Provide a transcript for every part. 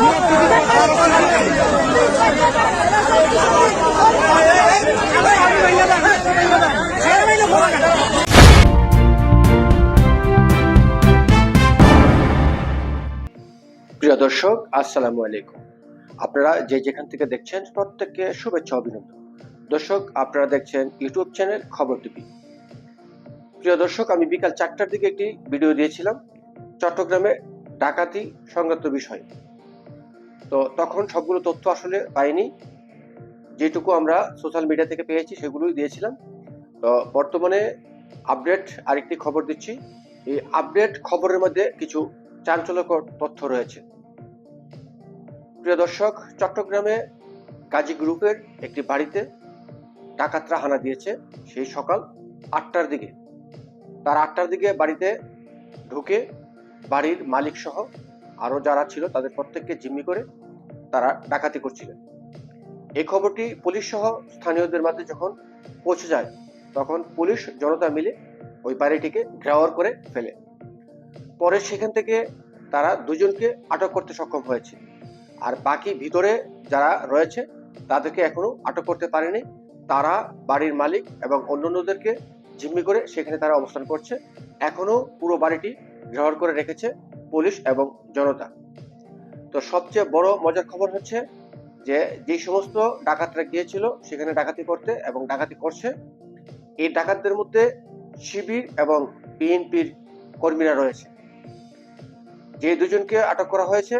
প্রিয় দর্শক, আসসালামু আলাইকুম। আপনারা যে যেখান থেকে দেখছেন, প্রত্যেককে শুভেচ্ছা অভিনন্দন। দর্শক, আপনারা দেখছেন ইউটিউব চ্যানেল খবর টিভি। প্রিয় দর্শক, আমি বিকাল চারটার দিকে একটি ভিডিও দিয়েছিলাম, চট্টগ্রামে ডাকাতি সংক্রান্ত বিষয়। তো তখন সবগুলো তথ্য আসলে পাইনি। যেটুকু আমরা সোশ্যাল মিডিয়া থেকে পেয়েছি, সেগুলোই দিয়েছিলাম। তো বর্তমানে আপডেট আরেকটি খবর দিচ্ছি। এই আপডেট খবরের মধ্যে কিছু চাঞ্চল্যকর তথ্য রয়েছে। প্রিয় দর্শক, চট্টগ্রামে কাজী গ্রুপের একটি বাড়িতে ডাকাতরা হানা দিয়েছে সেই সকাল আটটার দিকে। তার আটটার দিকে বাড়িতে ঢুকে বাড়ির মালিক সহ আরও যারা ছিল তাদের প্রত্যেককে জিম্মি করে তারা ডাকাতি করছিলেন। এই খবরটি পুলিশ সহ স্থানীয়দের মাঝে যখন পৌঁছে যায়, তখন পুলিশ জনতা মিলে ওই বাড়িটিকে ঘেরাওয়ার করে ফেলে। পরে সেখান থেকে তারা দুজনকে আটক করতে সক্ষম হয়েছে। আর বাকি ভিতরে যারা রয়েছে, তাদেরকে এখনও আটক করতে পারেনি। তারা বাড়ির মালিক এবং অন্যান্যদেরকে জিম্মি করে সেখানে তারা অবস্থান করছে। এখনও পুরো বাড়িটি ঘেরাও করে রেখেছে। পুলিশ এবং জনতা। তো সবচেয়ে বড় মজার খবর হচ্ছে যে যে সমস্ত ডাকাতরা গিয়েছিল সেখানে ডাকাতি করতে এবং ডাকাতি করছে, এই ডাকাতদের মধ্যে শিবির এবং বিএনপির কর্মীরা রয়েছে। যে দুজনকে আটক করা হয়েছে,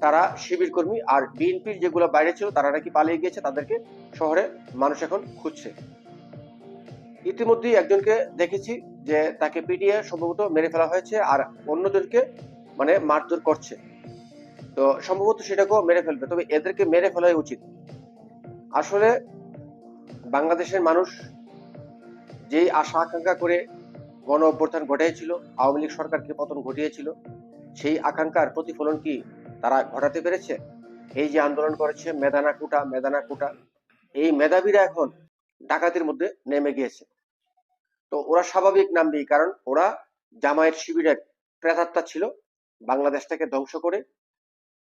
তারা শিবির কর্মী, আর বিএনপির যেগুলো বাইরে ছিল, তারা নাকি পালিয়ে গিয়েছে তাদেরকে শহরে। মানুষ এখন খুঁজছে। ইতিমধ্যেই একজনকে দেখেছি যে তাকে পিটিয়ে সম্ভবত মেরে ফেলা হয়েছে আর অন্যদেরকে মানে মারধর করছে। তো সম্ভবত সেটাকেও মেরে ফেলবে। তবে এদেরকে মেরে ফেলাই উচিত। আসলে বাংলাদেশের মানুষ যেই আশা আকাঙ্ক্ষা করে গণ অভ্যর্থান ঘটিয়েছিল আওয়ামী লীগ সরকারকে পতন ঘটিয়েছিল, সেই আকাঙ্ক্ষার প্রতিফলন কি তারা ঘটাতে পেরেছে? এই যে আন্দোলন করেছে মেদানা কুটা মেদানা কুটা, এই মেধাবীরা এখন ডাকাতির মধ্যে নেমে গিয়েছে। তো ওরা স্বাভাবিক নামবেই কারণ ওরা জামায়ের শিবিরের প্রেতাত্মা ছিল, বাংলাদেশটাকে ধ্বংস করে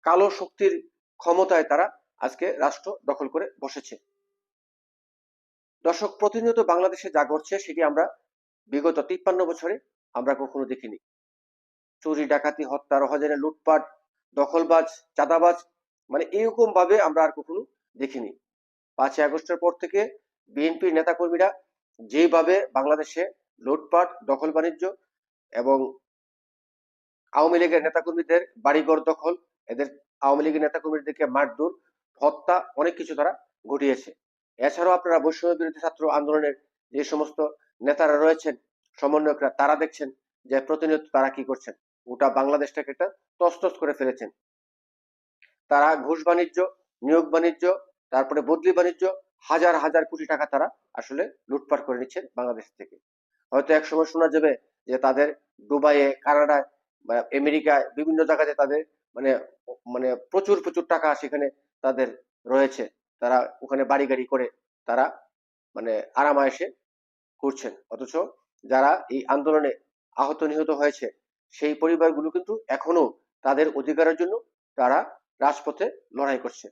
কালো শক্তির ক্ষমতায় তারা আজকে রাষ্ট্র দখল করে বসেছে। দর্শক, প্রতিনিয়ত বাংলাদেশে যা ঘটছে সেটি আমরা বিগত তিপ্পান্ন বছরে আমরা কখনো দেখিনি। চুরি, ডাকাতি, হত্যা রহজানে লুটপাট, দখলবাজ, চাঁদাবাজ মানে এরকম ভাবে আমরা আর কখনো দেখিনি। পাঁচই আগস্টের পর থেকে বিএনপির নেতাকর্মীরা যেভাবে বাংলাদেশে লুটপাট, দখল বাণিজ্য এবং আওয়ামী লীগের নেতাকর্মীদের বাড়িঘর দখল, এদের আওয়ামী লীগের নেতাকর্মীদেরকে মারধর, হত্যা অনেক কিছু তারা ঘটিয়েছে। এছাড়াও আপনারা বৈষম্য বিরোধী ছাত্র আন্দোলনের যে সমস্ত নেতারা রয়েছেন, সমন্বয়করা, তারা দেখছেন যে প্রতিনিয়ত তারা কি করছেন। গোটা বাংলাদেশটাকে একটা তস্তস করে ফেলেছেন। তারা ঘুষ বাণিজ্য, নিয়োগ বাণিজ্য, তারপরে বদলি বাণিজ্য হাজার হাজার কোটি টাকা তারা আসলে লুটপাট করে নিচ্ছেন বাংলাদেশ থেকে। হয়তো এক সময় শোনা যাবে যে তাদের দুবাইয়ে, কানাডায় আমেরিকায় বিভিন্ন জায়গাতে তাদের মানে মানে প্রচুর প্রচুর টাকা সেখানে তাদের রয়েছে। তারা ওখানে বাড়ি গাড়ি করে তারা মানে আরামায়েসে করছেন অথচ যারা এই আন্দোলনে আহত, নিহত হয়েছে, সেই পরিবারগুলো কিন্তু এখনও তাদের অধিকারের জন্য তারা রাজপথে লড়াই করছে।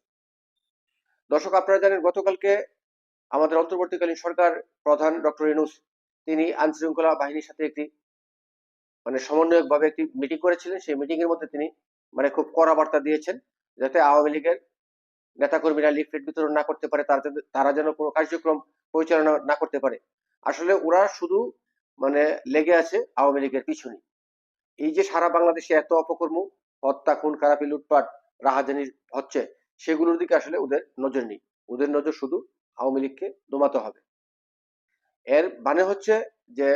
দর্শক, আপনারা জানেন গতকালকে আমাদের অন্তর্বর্তীকালীন সরকার প্রধান ডক্টর ইনুস তিনি আইন শৃঙ্খলা বাহিনীর সাথে একটি মানে সমন্বয়ক ভাবে একটি মিটিং করেছিলেন। সেই মিটিং এর মধ্যে তিনি মানে খুব কড়া বার্তা দিয়েছেন যাতে আওয়ামী লীগের নেতাকর্মীরা লিফলেট বিতরণ না করতে পারে তারা যেন কোনো কার্যক্রম পরিচালনা না করতে পারে। আসলে ওরা শুধু মানে লেগে আছে আওয়ামী লীগের পিছনে। এই যে সারা বাংলাদেশে এত অপকর্ম, হত্যা, খুন, খারাপি, লুটপাট, রাহাজানি হচ্ছে সেগুলোর দিকে আসলে ওদের নজর নেই। ওদের নজর শুধু আওয়ামী লীগকে দমাতে হবে। এর মানে হচ্ছে যে,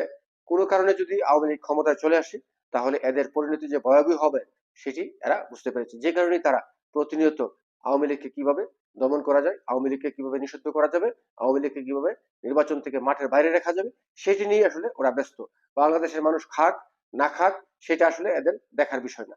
কোনো কারণে যদি আওয়ামী লীগ ক্ষমতায় চলে আসে, তাহলে এদের পরিণতি যে ভয়াবহ হবে, সেটি এরা বুঝতে পেরেছে। যে কারণে তারা প্রতিনিয়ত আওয়ামী লীগকে কীভাবে দমন করা যায়, আওয়ামী লীগকে কীভাবে নিষিদ্ধ করা যাবে, আওয়ামী লীগকে কীভাবে নির্বাচন থেকে মাঠের বাইরে রাখা যাবে, সেটি নিয়ে আসলে ওরা ব্যস্ত। বাংলাদেশের মানুষ খাক না খাক সেটা আসলে এদের দেখার বিষয় না।